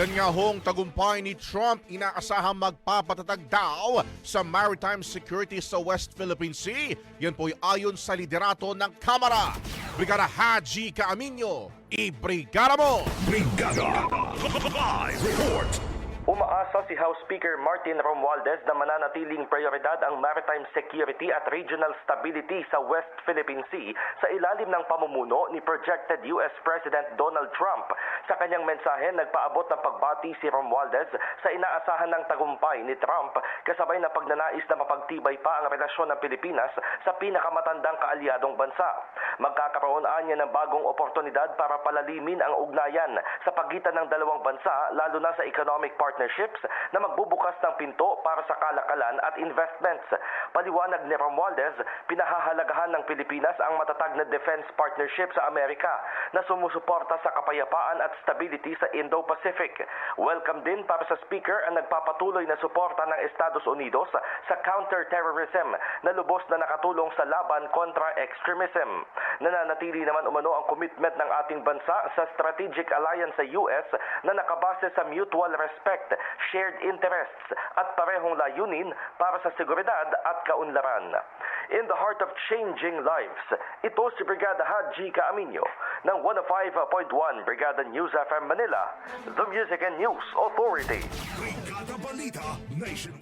Yan nga hong tagumpay ni Trump inaasahang magpapatatag daw sa maritime security sa West Philippine Sea. Yan po'y ayon sa liderato ng Kamara. Brigada Haji Kaaminyo, i-brigada mo! Brigada Live Report Umaasa si House Speaker Martin Romualdez na mananatiling prioridad ang maritime security at regional stability sa West Philippine Sea sa ilalim ng pamumuno ni projected US President Donald Trump. Sa kanyang mensahe, nagpaabot ng pagbati si Romualdez sa inaasahan ng tagumpay ni Trump kasabay na pagnanais na mapagtibay pa ang relasyon ng Pilipinas sa pinakamatandang kaalyadong bansa. Magkakaroon anya ng bagong oportunidad para palalimin ang ugnayan sa pagitan ng dalawang bansa lalo na sa economic partnerships na magbubukas ng pinto para sa kalakalan at investments. Paliwanag ni Romualdez, pinahahalagahan ng Pilipinas ang matatag na defense partnership sa Amerika na sumusuporta sa kapayapaan at stability sa Indo-Pacific. Welcome din para sa speaker ang nagpapatuloy na suporta ng Estados Unidos sa counter-terrorism na lubos na nakatulong sa laban kontra extremism. Nananatili naman umano ang commitment ng ating bansa sa strategic alliance sa US na nakabase sa mutual respect, shared interests at parehong layunin para sa seguridad at kaunlaran. In the heart of changing lives, ito si Brigada Haji Kaaminyo ng 105.1 Brigada News FM Manila, the Music and News Authority. Brigada Balita Nation